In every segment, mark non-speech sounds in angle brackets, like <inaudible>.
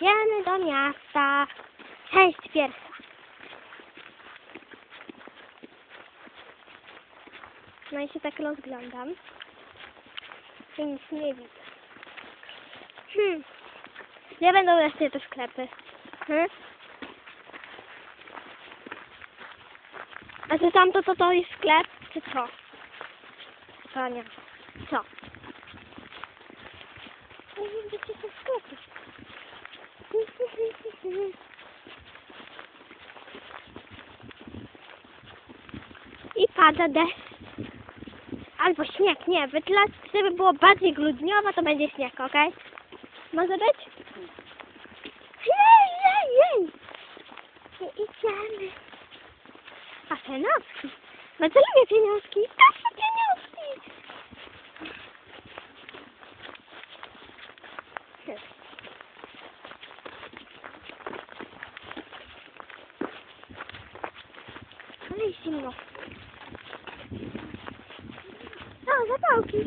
Jedziemy do miasta. Część pierwsza. No i się tak rozglądam. I nic nie widzę. Hmm. Gdzie będą wreszcie te sklepy? Hmm? A czy tamto to to jest sklep? Czy co? Nie. Co? Nie wiem, gdzie są sklepy. I pada deszcz. Albo śnieg, nie, wytlać, żeby było bardziej grudniowo, to będzie śnieg, okej? Może być? Jej, jej, jej! I idziemy. A pieniążki? Bardzo lubię pieniążki. Proszę pieniążki! Hmm. Ale jest zimno. O, zapałki.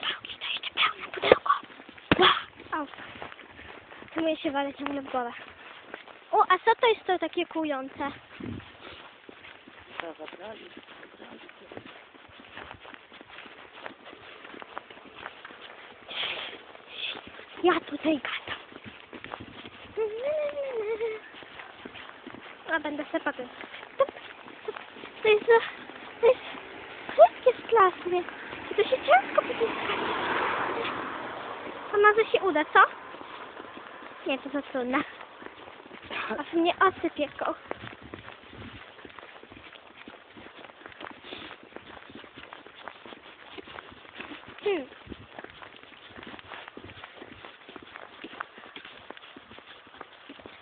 Zapałki, to jeszcze pełne pudełko. Tu mnie się wale ciągle w głowę. O, a co to jest to takie kujące? To zabrali. Ja tutaj gadam. A będę sobie potem. To, to, to jest, to jest wszystkie klasy. I to się ciężko pozyskać. A może się uda, co? Nie, to za trudne. Aż mnie oczy pieką. Hmm.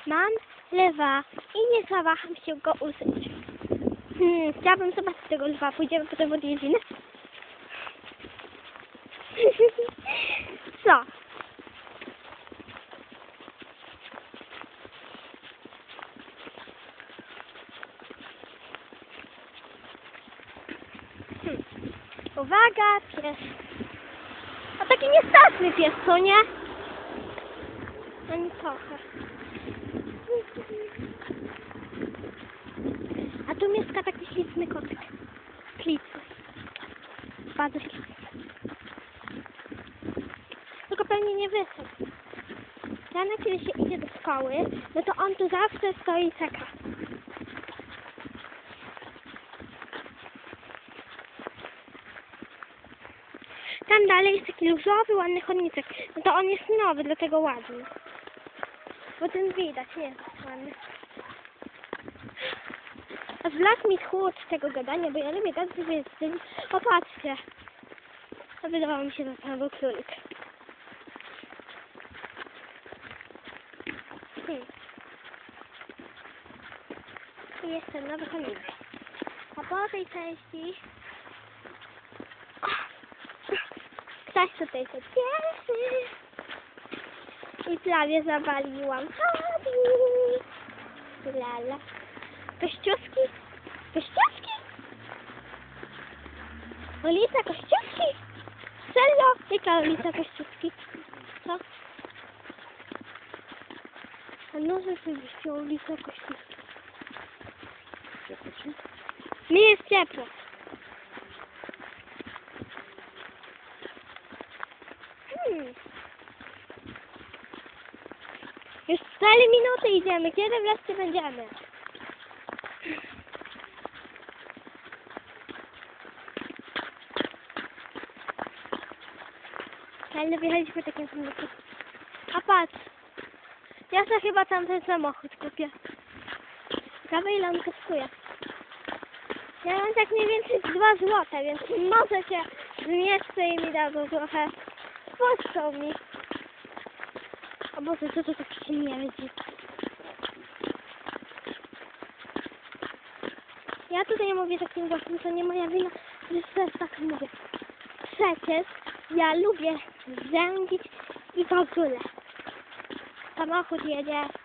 Mam lewa i nie zawaham się go użyć. Hmm, chciałabym zobaczyć tego lwa. Pójdziemy potem od jedyny. <laughs> Co? Hmm. Uwaga, pies. A taki niestaszny pies, co nie? Ani trochę. A tu mieszka taki śliczny kotek. Śliczny. Bardzo śliczny. Tylko pewnie nie wyszedł. Rano, kiedy się idzie do szkoły, no to on tu zawsze stoi i czeka. Tam dalej jest taki różowy, ładny chodniczek. No to on jest nowy, dlatego ładny. Bo ten widać, nie jest ładny. Aż wlazł mi tchórz tego gadania, bo ja lubię tak, żeby jest dzień. Popatrzcie. To wydawało mi się, że to był królik. Hmm. I jeszcze nowy chodnik. A po tej części... Ktoś tutaj się cieszy. I prawie zawaliłam. Lala. Kościuszki? Kościuszki? Ulica Kościuszki? Serio? Jaka ulica Kościuszki? Co? A no rzeczywiście ulica Kościuszki. Mi jest ciepło. Hmm. Już 4 minuty idziemy. Kiedy wreszcie będziemy? Ale wyjechaliśmy takim samochodem. A patrz. Ja sobie chyba tam ten samochód kupię. Ciekawe ile on kosztuje. Ja mam tak mniej więcej 2 złote, więc może się zmieszczę i mi dadzą trochę. Puszczą mi. Boże, co to tak śmierdzi? Ja tutaj mówię takim głosem, to nie moja wina, że też tak mówię. Przecież ja lubię zędzić i w ogóle. Samochód jedzie.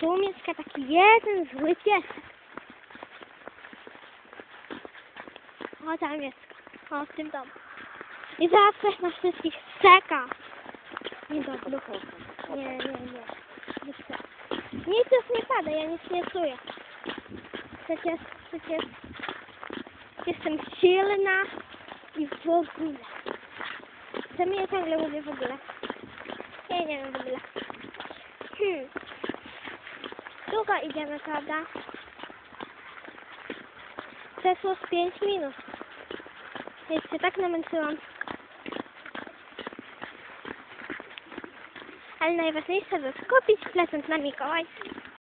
Tu mieszka taki jeden zły piesek. O, tam mieszka. O, w tym domu. I zawsze na wszystkich czeka. Nie, nie, nie. Nie chcę. Nic już nie pada, ja nic nie czuję. Przecież, przecież jestem silna i w ogóle. Co mi ja ciągle mówię w ogóle? Ja nie wiem w ogóle. Hmm. Długo idziemy, prawda? Przeszło z 5 minut. Ja się tak namęczyłam. Ale najważniejsze, by kupić prezent na Mikołaj.